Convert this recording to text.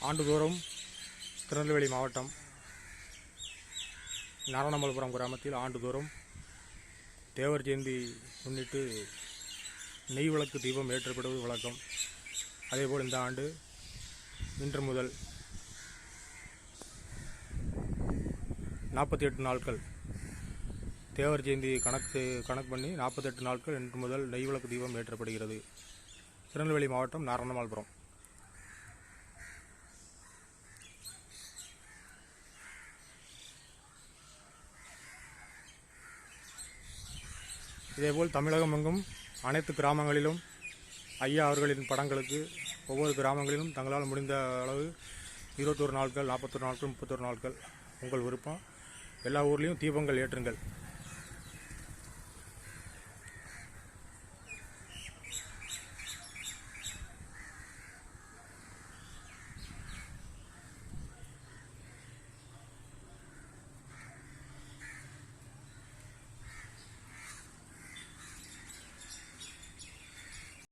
ஆண்டுதோறும் திருநெல்வேலி மாவட்டம் நாரணமல்புரம் கிராமத்தில் ஆண்டுதோறும் தேவர் ஜெயந்தி முன்னிட்டு நெய் விளக்கு தீபம் ஏற்றப்படுவது வழக்கம். அதேபோல் இந்த ஆண்டு இன்று முதல் நாற்பத்தி எட்டு நாட்கள் தேவர் ஜெயந்தி கணக்கு கணக்கு பண்ணி நாற்பத்தெட்டு நாட்கள் இன்று முதல் நெய் விளக்கு தீபம் ஏற்றப்படுகிறது. திருநெல்வேலி மாவட்டம் நாரணமால்புரம். இதேபோல் தமிழகம் எங்கும் அனைத்து கிராமங்களிலும் ஐயா அவர்களின் படங்களுக்கு ஒவ்வொரு கிராமங்களிலும் தங்களால் முடிந்த அளவு இருபத்தொரு நாட்கள் நாற்பத்தொரு நாட்கள் முப்பத்தொரு நாட்கள் உங்கள் விருப்பம். எல்லா ஊர்லேயும் தீபங்கள் ஏற்றுங்கள்.